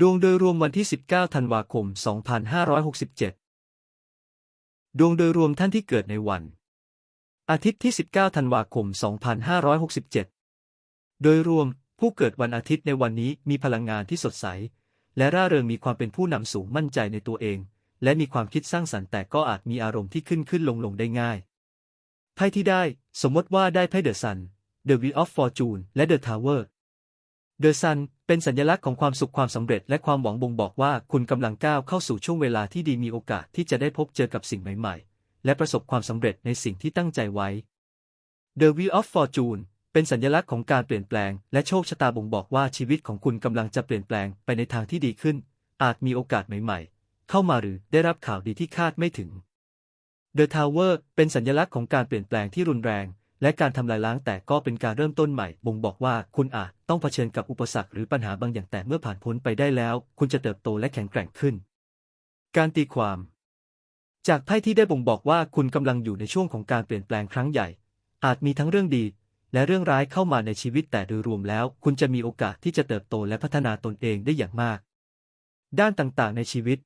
ดวงโดยรวมวันที่ 19 ธันวาคม 2567 ดวงโดยรวมท่านที่เกิดในวัน อาทิตย์ที่ 19 ธันวาคม 2567 โดยรวมผู้เกิดวันอาทิตย์ในวันนี้มีพลังงานที่สดใส และร่าเริงมีความเป็นผู้นำสูงมั่นใจในตัวเอง และมีความคิดสร้างสรรค์แต่ก็อาจมีอารมณ์ที่ขึ้นขึ้นลงลงได้ง่าย ไพ่ที่ได้ สมมติว่าได้ไพ่เดอะซัน The Wheel of Fortune และ The Tower The Sun เป็นสัญลักษณ์ของความสุขความสำเร็จและความหวังบ่งบอกว่าคุณกำลังก้าวเข้าสู่ช่วงเวลาที่ดีมีโอกาสที่จะได้พบเจอกับสิ่งใหม่ๆ และประสบความสำเร็จในสิ่งที่ตั้งใจไว้ The Wheel of Fortune เป็นสัญลักษณ์ของการเปลี่ยนแปลง และโชคชะตาบ่งบอกว่าชีวิตของคุณกำลังจะเปลี่ยนแปลงไปในทางที่ดีขึ้น อาจมีโอกาสใหม่ ๆ เข้ามาหรือได้รับข่าวดีที่คาดไม่ถึง The Tower เป็นสัญลักษณ์ของการเปลี่ยนแปลงที่รุนแรง และการทำลายล้างแต่ก็เป็นการเริ่มต้นใหม่ บ่งบอกว่าคุณอาจต้องเผชิญกับอุปสรรคหรือปัญหาบางอย่างแต่เมื่อผ่านพ้นไปได้แล้ว คุณจะเติบโตและแข็งแกร่งขึ้น การตีความ จากไพ่ที่ได้บ่งบอกว่าคุณกำลังอยู่ในช่วงของการเปลี่ยนแปลงครั้งใหญ่ อาจมีทั้งเรื่องดี และเรื่องร้ายเข้ามาในชีวิตแต่โดยรวมแล้ว คุณจะมีโอกาสที่จะเติบโตและพัฒนาตนเองได้อย่างมาก ด้านต่างๆ ในชีวิต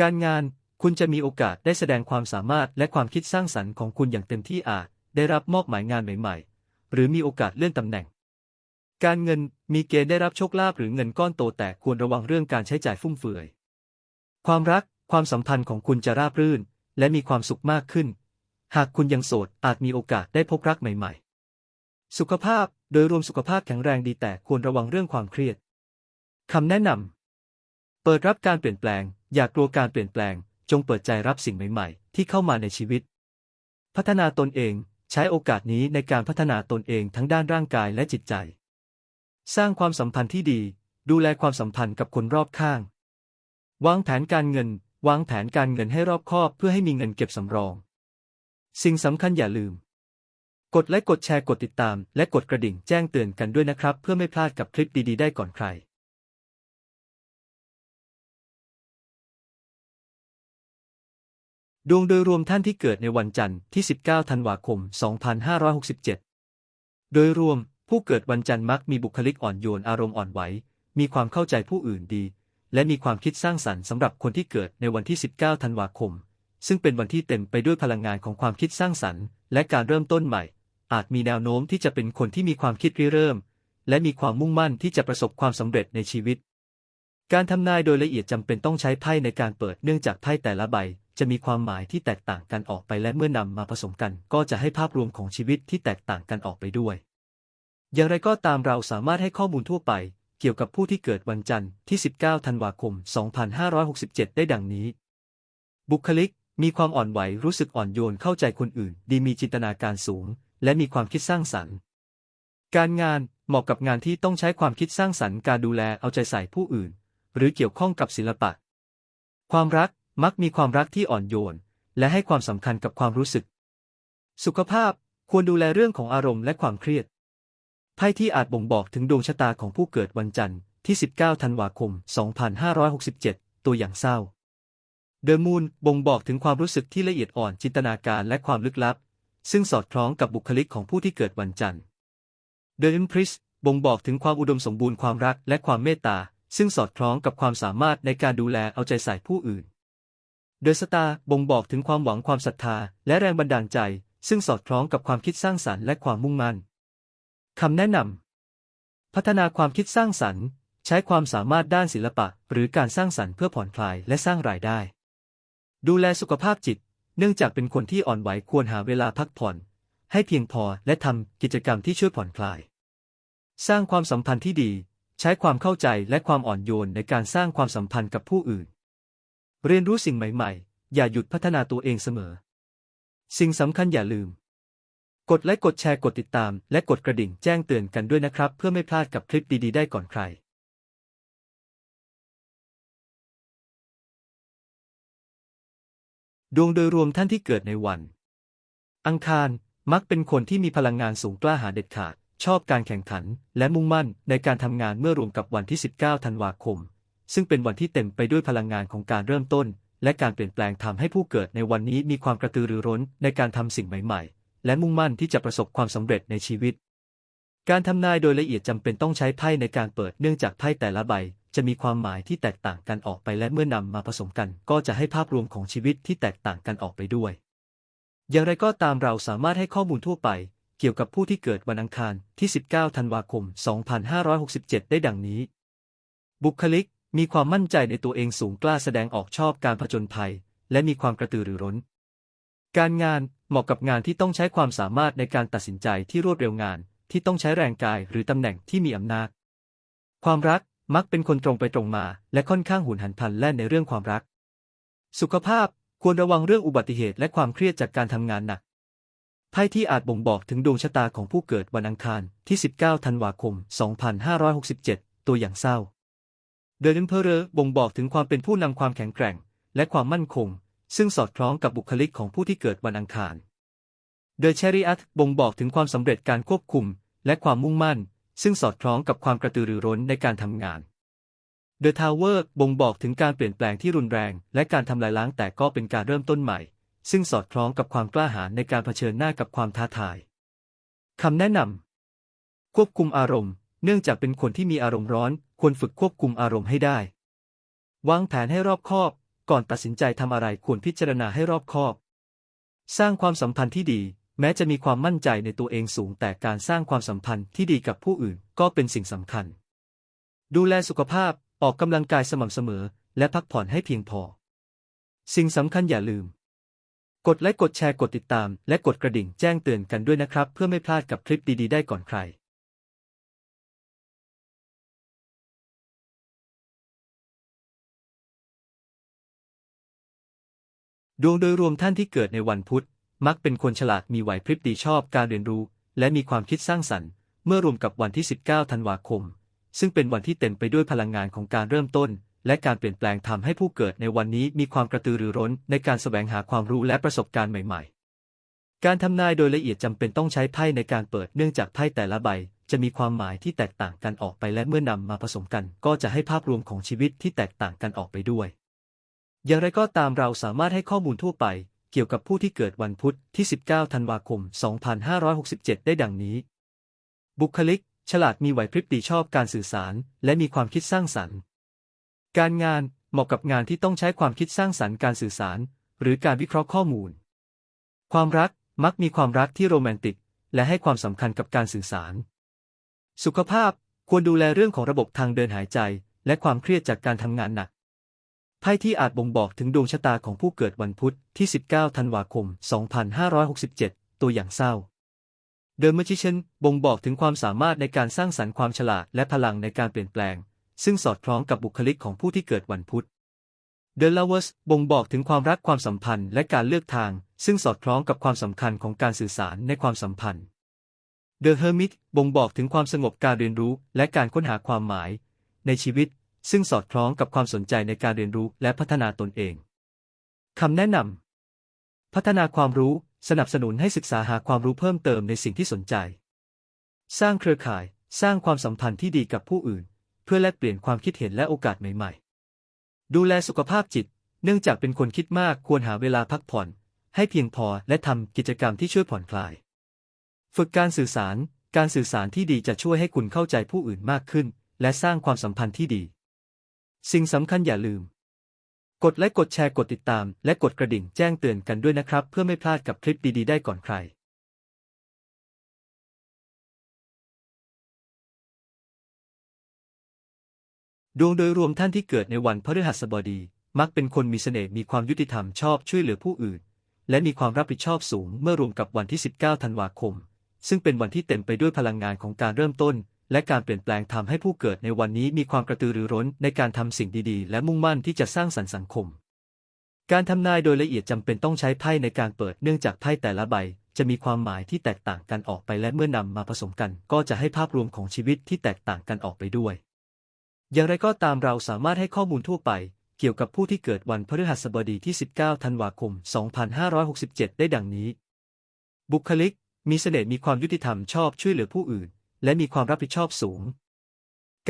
การงานคุณจะมีโอกาสได้แสดงความสามารถและความคิดสร้างสรรค์ของคุณอย่างเต็มที่อาจ ได้รับมอบหมายงานใหม่ๆ หรือมีโอกาสเลื่อนตำแหน่ง การเงินมีเกณฑ์ได้รับโชคลาภหรือเงินก้อนโตแต่ควรระวังเรื่องการใช้จ่ายฟุ่มเฟือย ความรักความสัมพันธ์ของคุณจะราบรื่น และมีความสุขมากขึ้น หากคุณยังโสดอาจมีโอกาสได้พบรักใหม่ ๆ สุขภาพโดยรวมสุขภาพแข็งแรงดีแต่ควรระวังเรื่องความเครียดคำแนะนำเปิดรับการเปลี่ยนแปลง อย่ากลัวการเปลี่ยนแปลง จงเปิดใจรับสิ่งใหม่ ๆ ที่เข้ามาในชีวิต พัฒนาตนเอง ใช้โอกาสนี้ในการพัฒนาตนเองทั้งด้านร่างกายและจิตใจ สร้างความสัมพันธ์ที่ดี ดูแลความสัมพันธ์กับคนรอบข้าง วางแผนการเงิน วางแผนการเงินให้รอบคอบเพื่อให้มีเงินเก็บสำรอง สิ่งสำคัญอย่าลืม กดไลค์กดแชร์กดติดตาม และกดกระดิ่งแจ้งเตือนกันด้วยนะครับ เพื่อไม่พลาดกับคลิปดีๆ ได้ก่อนใคร ดวงโดยรวมท่านที่เกิดในวันจันทร์ที่ 19 ธันวาคม 2567 โดยรวมผู้เกิดวันจันทร์มักมีบุคลิกอ่อนโยนอารมณ์อ่อนไหว มีความเข้าใจผู้อื่นดี และมีความคิดสร้างสรรค์สำหรับคนที่เกิดในวันที่ 19 ธันวาคม ซึ่งเป็นวันที่เต็มไปด้วยพลังงานของความคิดสร้างสรรค์ และการเริ่มต้นใหม่ อาจมีแนวโน้มที่จะเป็นคนที่มีความคิดริเริ่ม และมีความมุ่งมั่นที่จะประสบความสำเร็จในชีวิต การทำนายโดยละเอียดจำเป็นต้องใช้ไพ่ในการเปิดเนื่องจากไพ่แต่ละใบ จะมีความหมายที่แตกต่างกันออกไปและเมื่อนำมาผสมกัน ก็จะให้ภาพรวมของชีวิตที่แตกต่างกันออกไปด้วย อย่างไรก็ตามเราสามารถให้ข้อมูลทั่วไป เกี่ยวกับผู้ที่เกิดวันจันทร์ที่ 19 ธันวาคม 2567 ได้ดังนี้ บุคลิก มีความอ่อนไหวรู้สึกอ่อนโยนเข้าใจคนอื่น ดีมีจินตนาการสูง และมีความคิดสร้างสรรค์ การงานเหมาะกับงานที่ต้องใช้ความคิดสร้างสรรค์การดูแลเอาใจใส่ผู้อื่น หรือเกี่ยวข้องกับศิลปะ ความรัก มักมีความรักที่อ่อนโยน และให้ความสำคัญกับความรู้สึก สุขภาพควรดูแลเรื่องของอารมณ์และความเครียด ไพ่ที่อาจบ่งบอกถึงดวงชะตาของผู้เกิดวันจันทร์ที่ 19 ธันวาคม 2567 ตัวอย่างเศร้า เดอะมูนบ่งบอกถึงความรู้สึกที่ละเอียดอ่อนจินตนาการและความลึกลับ ซึ่งสอดคล้องกับบุคลิกของผู้ที่เกิดวันจันทร์ The Empress บ่งบอกถึงความอุดมสมบูรณ์ความรักและความเมตตา ซึ่งสอดคล้องกับความสามารถในการดูแลเอาใจใส่ผู้อื่น The Star บ่งบอกถึงความหวังความศรัทธา และแรงบันดาลใจ ซึ่งสอดคล้องกับความคิดสร้างสรรค์และความมุ่งมั่นคำแนะนำพัฒนาความคิดสร้างสรรค์ ใช้ความสามารถด้านศิลปะ หรือการสร้างสรรค์เพื่อผ่อนคลายและสร้างรายได้ ดูแลสุขภาพจิต เนื่องจากเป็นคนที่อ่อนไหวควรหาเวลาพักผ่อน ให้เพียงพอและทำกิจกรรมที่ช่วยผ่อนคลาย สร้างความสัมพันธ์ที่ดี ใช้ความเข้าใจและความอ่อนโยนในการสร้างความสัมพันธ์กับผู้อื่น เรียนรู้สิ่งใหม่ๆ อย่าหยุดพัฒนาตัวเองเสมอ สิ่งสำคัญอย่าลืม กดไลค์กดแชร์กดติดตาม และกดกระดิ่งแจ้งเตือนกันด้วยนะครับ เพื่อไม่พลาดกับคลิปดีๆได้ก่อนใครดวงโดยรวมท่านที่เกิดในวัน อังคารมักเป็นคนที่มีพลังงานสูงกล้าหาญเด็ดขาด ชอบการแข่งขัน และมุ่งมั่นในการทำงานเมื่อรวมกับวันที่ 19 ธันวาคม ซึ่งเป็นวันที่เต็มไปด้วยพลังงานของการเริ่มต้น และการเปลี่ยนแปลงทำให้ผู้เกิดในวันนี้มีความกระตือรือร้นในการทำสิ่งใหม่ๆ และมุ่งมั่นที่จะประสบความสำเร็จในชีวิต การทำนายโดยละเอียดจำเป็นต้องใช้ไพ่ในการเปิดเนื่องจากไพ่แต่ละใบจะมีความหมายที่แตกต่างกันออกไปและเมื่อนำมาผสมกันก็จะให้ภาพรวมของชีวิตที่แตกต่างกันออกไปด้วย อย่างไรก็ตามเราสามารถให้ข้อมูลทั่วไป เกี่ยวกับผู้ที่เกิดวันอังคารที่ 19 ธันวาคม 2567 ได้ดังนี้ บุคลิก มีความมั่นใจในตัวเองสูงกล้าแสดงออกชอบการผจญภัย และมีความกระตือรือร้น การงานเหมาะกับงานที่ต้องใช้ความสามารถในการตัดสินใจที่รวดเร็วงาน ที่ต้องใช้แรงกายหรือตำแหน่งที่มีอำนาจ ความรักมักเป็นคนตรงไปตรงมา และค่อนข้างหุนหันพลันแล่นในเรื่องความรัก สุขภาพควรระวังเรื่องอุบัติเหตุและความเครียดจากการทำงานหนักไพ่ที่อาจบ่งบอกถึงดวงชะตาของผู้เกิดวันอังคารที่ 19 ธันวาคม 2567 ตัวอย่างเศร้า เดอะ e นเพอเรอร์บ่งบอกถึงความเป็นผู้นำความแข็งแกร่ง และความมั่นคง ซึ่งสอดคล้องกับบุคลิกของผู้ที่เกิดวันอังคาร เดอะ c ชริอัตบ่งบอกถึงความสำเร็จการควบคุม และความมุ่งมั่น ซึ่งสอดคล้องกับความกระตือรือร้นในการทำงาน The Tower บ่งบอกถึงการเปลี่ยนแปลงที่รุนแรง และการทำลายล้างแต่ก็เป็นการเริ่มต้นใหม่ ซึ่งสอดคล้องกับความกล้าหาญในการเผชิญหน้ากับความท้าทายคำแนะนำควบคุมอารมณ์ เนื่องจากเป็นคนที่มีอารมณ์ร้อน ควรฝึกควบคุมอารมณ์ให้ได้ วางแผนให้รอบคอบ ก่อนตัดสินใจทำอะไรควรพิจารณาให้รอบคอบ สร้างความสัมพันธ์ที่ดี แม้จะมีความมั่นใจในตัวเองสูง แต่การสร้างความสัมพันธ์ที่ดีกับผู้อื่นก็เป็นสิ่งสำคัญ ดูแลสุขภาพ ออกกำลังกายสม่ำเสมอ และพักผ่อนให้เพียงพอ สิ่งสำคัญอย่าลืม กดไลค์ กดแชร์ กดติดตาม และกดกระดิ่งแจ้งเตือนกันด้วยนะครับ เพื่อไม่พลาดกับคลิปดีๆ ได้ก่อนใคร ดวงโดยรวมท่านที่เกิดในวันพุธ มักเป็นคนฉลาดมีไหวพริบดีชอบการเรียนรู้ และมีความคิดสร้างสรรค์ เมื่อรวมกับวันที่ 19 ธันวาคม ซึ่งเป็นวันที่เต็มไปด้วยพลังงานของการเริ่มต้น และการเปลี่ยนแปลงทำให้ผู้เกิดในวันนี้มีความกระตือรือร้นในการแสวงหาความรู้และประสบการณ์ใหม่ ๆ การทำนายโดยละเอียดจำเป็นต้องใช้ไพ่ในการเปิดเนื่องจากไพ่แต่ละใบ จะมีความหมายที่แตกต่างกันออกไปและเมื่อนำมาผสมกัน ก็จะให้ภาพรวมของชีวิตที่แตกต่างกันออกไปด้วย อย่างไรก็ตามเราสามารถให้ข้อมูลทั่วไปเกี่ยวกับผู้ที่เกิดวันพุธที่ 19 ธันวาคม 2567 ได้ดังนี้ บุคลิก ฉลาดมีไหวพริบดีชอบการสื่อสาร และมีความคิดสร้างสรรค์ การงานเหมาะกับงานที่ต้องใช้ความคิดสร้างสรรค์การสื่อสาร หรือการวิเคราะห์ข้อมูล ความรักมักมีความรักที่โรแมนติก และให้ความสำคัญกับการสื่อสาร สุขภาพควรดูแลเรื่องของระบบทางเดินหายใจ และความเครียดจากการทำงานหนัก พ่ที่อาจบ่งบอกถึงดวงชะตาของผู้เกิดวันพุธที่ 19 ธันวาคม 2567 ตัวอย่างเศร้า เดอะ m ม g ิ c i a n บ่งบอกถึงความสามารถในการสร้างสรรค์ความฉลาดและพลังในการเปลี่ยนแปลง ซึ่งสอดคล้องกับบุคลิกของผู้ที่เกิดวันพุธ The Lovers บ่งบอกถึงความรักความสัมพันธ์และการเลือกทาง ซึ่งสอดคล้องกับความสำคัญของการสื่อสารในความสัมพันธ์ The Hermit บ่งบอกถึงความสงบการเรียนรู้และการค้นหาความหมาย ในชีวิต ซึ่งสอดคล้องกับความสนใจในการเรียนรู้และพัฒนาตนเอง คำแนะนำ พัฒนาความรู้ สนับสนุนให้ศึกษาหาความรู้เพิ่มเติมในสิ่งที่สนใจ สร้างเครือข่าย สร้างความสัมพันธ์ที่ดีกับผู้อื่น เพื่อแลกเปลี่ยนความคิดเห็นและโอกาสใหม่ ๆ ดูแลสุขภาพจิต เนื่องจากเป็นคนคิดมากควรหาเวลาพักผ่อน ให้เพียงพอและทำกิจกรรมที่ช่วยผ่อนคลาย ฝึกการสื่อสาร การสื่อสารที่ดีจะช่วยให้คุณเข้าใจผู้อื่นมากขึ้น และสร้างความสัมพันธ์ที่ดี สิ่งสำคัญอย่าลืม กดไลค์กดแชร์กดติดตาม และกดกระดิ่งแจ้งเตือนกันด้วยนะครับ เพื่อไม่พลาดกับคลิปดีๆได้ก่อนใครดวงโดยรวมท่านที่เกิดในวันพฤหัสบดี มักเป็นคนมีเสน่ห์มีความยุติธรรมชอบช่วยเหลือผู้อื่น และมีความรับผิดชอบสูงเมื่อรวมกับวันที่ 19 ธันวาคม ซึ่งเป็นวันที่เต็มไปด้วยพลังงานของการเริ่มต้น และการเปลี่ยนแปลงทำให้ผู้เกิดในวันนี้มีความกระตือรือร้นในการทำสิ่งดีๆ และมุ่งมั่นที่จะสร้างสรรค์สังคม การทำนายโดยละเอียดจำเป็นต้องใช้ไพ่ในการเปิดเนื่องจากไพ่แต่ละใบ จะมีความหมายที่แตกต่างกันออกไปและเมื่อนำมาผสมกัน ก็จะให้ภาพรวมของชีวิตที่แตกต่างกันออกไปด้วย อย่างไรก็ตามเราสามารถให้ข้อมูลทั่วไปเกี่ยวกับผู้ที่เกิดวันพฤหัสบดีที่ 19 ธันวาคม 2567 ได้ดังนี้ บุคลิก มีเสน่ห์มีความยุติธรรมชอบช่วยเหลือผู้อื่น และมีความรับผิดชอบสูง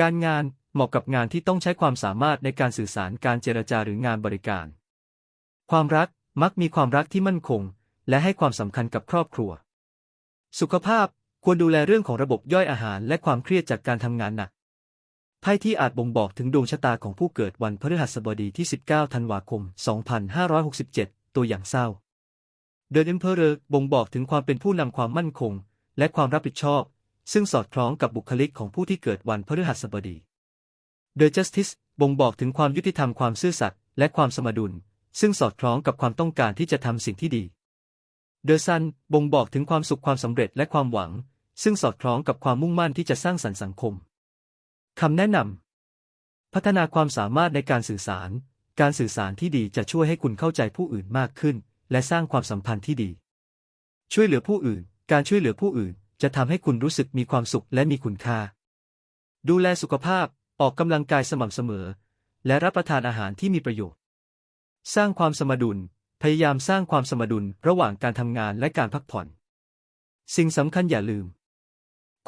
การงานเหมาะกับงานที่ต้องใช้ความสามารถในการสื่อสารการเจรจาหรืองานบริการ ความรักมักมีความรักที่มั่นคง และให้ความสำคัญกับครอบครัว สุขภาพควรดูแลเรื่องของระบบย่อยอาหารและความเครียดจากการทำงานหนักไพ่ที่อาจบ่งบอกถึงดวงชะตาของผู้เกิดวันพฤหัสบดีที่ 19 ธันวาคม 2567 ตัวอย่างเศร้า The Emperor บ่งบอกถึงความเป็นผู้นำความมั่นคง และความรับผิดชอบ ซึ่งสอดคล้องกับบุคลิกของผู้ที่เกิดวันพฤหัสบดี The Justice บ่งบอกถึงความยุติธรรมความซื่อสัตย์และความสมดุล ซึ่งสอดคล้องกับความต้องการที่จะทำสิ่งที่ดี The Sun บ่งบอกถึงความสุขความสำเร็จและความหวัง ซึ่งสอดคล้องกับความมุ่งมั่นที่จะสร้างสรรค์สังคมคำแนะนำพัฒนาความสามารถในการสื่อสาร การสื่อสารที่ดีจะช่วยให้คุณเข้าใจผู้อื่นมากขึ้น และสร้างความสัมพันธ์ที่ดี ช่วยเหลือผู้อื่น การช่วยเหลือผู้อื่น จะทำให้คุณรู้สึกมีความสุขและมีคุณค่า ดูแลสุขภาพ ออกกำลังกายสม่ำเสมอ และรับประทานอาหารที่มีประโยชน์ สร้างความสมดุล พยายามสร้างความสมดุลระหว่างการทำงานและการพักผ่อน สิ่งสำคัญอย่าลืม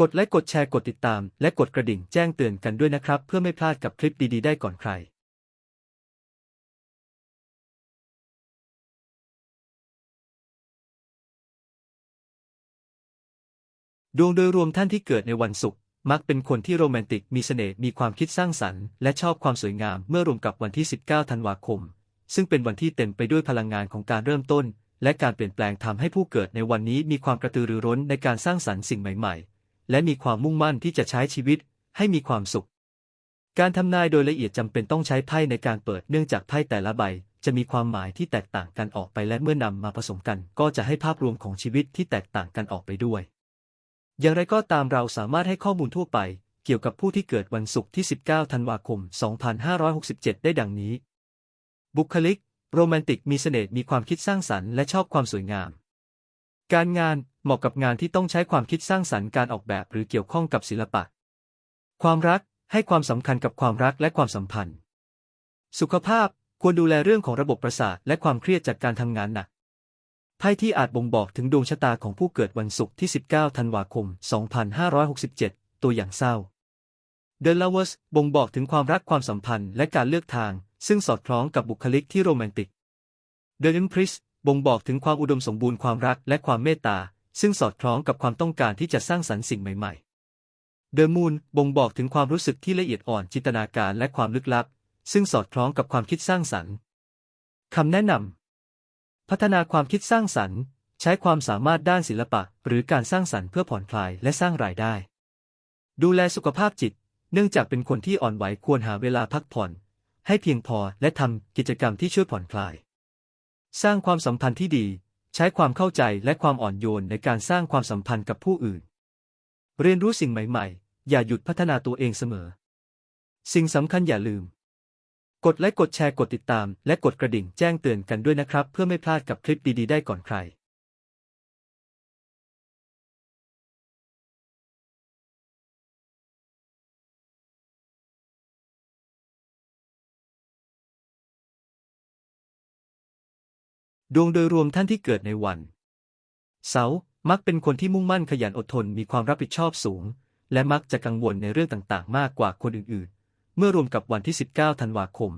กดไลค์กดแชร์กดติดตาม และกดกระดิ่งแจ้งเตือนกันด้วยนะครับ เพื่อไม่พลาดกับคลิปดีๆ ได้ก่อนใคร ดวงโดยรวมท่านที่เกิดในวันศุกร์มักเป็นคนที่โรแมนติกมีเสน่ห์มีความคิดสร้างสรรค์และชอบความสวยงามเมื่อรวมกับวันที่ 19 ธันวาคม ซึ่งเป็นวันที่เต็มไปด้วยพลังงานของการเริ่มต้น และการเปลี่ยนแปลงทำให้ผู้เกิดในวันนี้มีความกระตือรือร้นในการสร้างสรรค์สิ่งใหม่ ๆ และมีความมุ่งมั่นที่จะใช้ชีวิตให้มีความสุข การทำนายโดยละเอียดจำเป็นต้องใช้ไพ่ในการเปิดเนื่องจากไพ่แต่ละใบ จะมีความหมายที่แตกต่างกันออกไปและเมื่อนำมาผสมกัน ก็จะให้ภาพรวมของชีวิตที่แตกต่างกันออกไปด้วย อย่างไรก็ตามเราสามารถให้ข้อมูลทั่วไป เกี่ยวกับผู้ที่เกิดวันศุกร์ที่ 19 ธันวาคม 2567 ได้ดังนี้ บุคลิก โรแมนติกมีเสน่ห์มีความคิดสร้างสรรค์และชอบความสวยงาม การงานเหมาะกับงานที่ต้องใช้ความคิดสร้างสรรค์การออกแบบหรือเกี่ยวข้องกับศิลปะ ความรักให้ความสำคัญกับความรักและความสัมพันธ์ สุขภาพควรดูแลเรื่องของระบบประสาทและความเครียดจากการทำงานหนัก ไพ่ที่อาจบ่งบอกถึงดวงชะตาของผู้เกิดวันศุกร์ที่ 19 ธันวาคม 2567 ตัวอย่างเศร้า The Lovers บ่งบอกถึงความรักความสัมพันธ์และการเลือกทาง ซึ่งสอดคล้องกับบุคลิกที่โรแมนติก The Empress บ่งบอกถึงความอุดมสมบูรณ์ความรักและความเมตตา ซึ่งสอดคล้องกับความต้องการที่จะสร้างสรรค์สิ่งใหม่ๆ The Moon บ่งบอกถึงความรู้สึกที่ละเอียดอ่อนจินตนาการและความลึกลับ ซึ่งสอดคล้องกับความคิดสร้างสรรค์คำแนะนำ พัฒนาความคิดสร้างสรรค์ ใช้ความสามารถด้านศิลปะ หรือการสร้างสรรค์เพื่อผ่อนคลายและสร้างรายได้ ดูแลสุขภาพจิต เนื่องจากเป็นคนที่อ่อนไหวควรหาเวลาพักผ่อน ให้เพียงพอและทำกิจกรรมที่ช่วยผ่อนคลาย สร้างความสัมพันธ์ที่ดี ใช้ความเข้าใจและความอ่อนโยนในการสร้างความสัมพันธ์กับผู้อื่น เรียนรู้สิ่งใหม่ ๆ อย่าหยุดพัฒนาตัวเองเสมอ สิ่งสำคัญอย่าลืม กดไลค์กดแชร์กดติดตาม และกดกระดิ่งแจ้งเตือนกันด้วยนะครับ เพื่อไม่พลาดกับคลิปดีๆได้ก่อนใครดวงโดยรวมท่านที่เกิดในวัน เสาร์มักเป็นคนที่มุ่งมั่นขยันอดทนมีความรับผิดชอบสูง และมักจะกังวลในเรื่องต่างๆ มากกว่าคนอื่นๆ เมื่อรวมกับวันที่ 19 ธันวาคม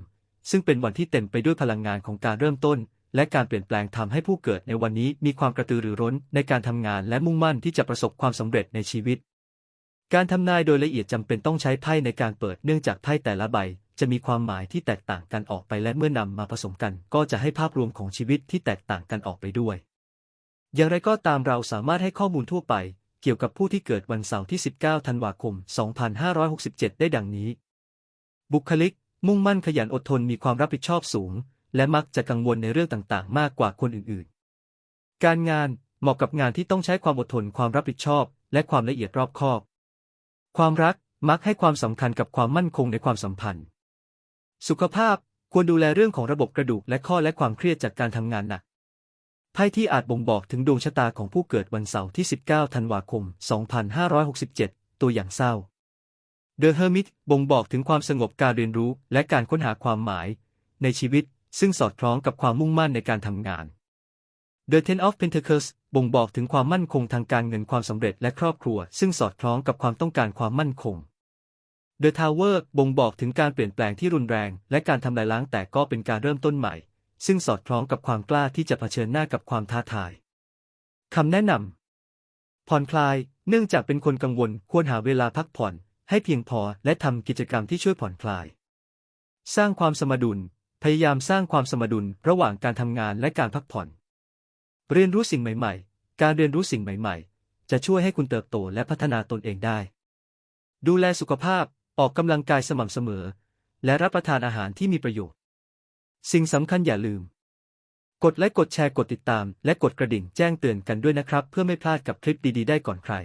ซึ่งเป็นวันที่เต็มไปด้วยพลังงานของการเริ่มต้น และการเปลี่ยนแปลงทำให้ผู้เกิดในวันนี้มีความกระตือรือร้นในการทำงานและมุ่งมั่นที่จะประสบความสำเร็จในชีวิต การทำนายโดยละเอียดจำเป็นต้องใช้ไพ่ในการเปิดเนื่องจากไพ่แต่ละใบจะมีความหมายที่แตกต่างกันออกไปและเมื่อนำมาผสมกันก็จะให้ภาพรวมของชีวิตที่แตกต่างกันออกไปด้วย อย่างไรก็ตามเราสามารถให้ข้อมูลทั่วไป เกี่ยวกับผู้ที่เกิดวันเสาร์ที่ 19 ธันวาคม 2567 ได้ดังนี้ บุคลิก มุ่งมั่นขยันอดทนมีความรับผิดชอบสูง และมักจะกังวลในเรื่องต่างๆ มากกว่าคนอื่นๆ การงานเหมาะกับงานที่ต้องใช้ความอดทนความรับผิดชอบ และความละเอียดรอบคอบ ความรักมักให้ความสำคัญกับความมั่นคงในความสัมพันธ์ สุขภาพควรดูแลเรื่องของระบบกระดูกและข้อและความเครียดจากการทำงานหนักไพ่ที่อาจบ่งบอกถึงดวงชะตาของผู้เกิดวันเสาร์ที่ 19 ธันวาคม 2567 ตัวอย่างเศร้า The Hermit บ่งบอกถึงความสงบการเรียนรู้และการค้นหาความหมาย ในชีวิต ซึ่งสอดคล้องกับความมุ่งมั่นในการทำงาน The Ten of Pentacles บ่งบอกถึงความมั่นคงทางการเงินความสำเร็จและครอบครัว ซึ่งสอดคล้องกับความต้องการความมั่นคง The Tower บ่งบอกถึงการเปลี่ยนแปลงที่รุนแรง และการทำลายล้างแต่ก็เป็นการเริ่มต้นใหม่ ซึ่งสอดคล้องกับความกล้าที่จะเผชิญหน้ากับความท้าทายคำแนะนำผ่อนคลาย เนื่องจากเป็นคนกังวล ควรหาเวลาพักผ่อน ให้เพียงพอและทำกิจกรรมที่ช่วยผ่อนคลาย สร้างความสมดุล พยายามสร้างความสมดุลระหว่างการทำงานและการพักผ่อน เรียนรู้สิ่งใหม่ ๆ การเรียนรู้สิ่งใหม่ ๆ จะช่วยให้คุณเติบโตและพัฒนาตนเองได้ ดูแลสุขภาพ ออกกำลังกายสม่ำเสมอ และรับประทานอาหารที่มีประโยชน์ สิ่งสำคัญอย่าลืม กดไลค์กดแชร์กดติดตาม และกดกระดิ่งแจ้งเตือนกันด้วยนะครับ เพื่อไม่พลาดกับคลิปดีๆ ได้ก่อนใคร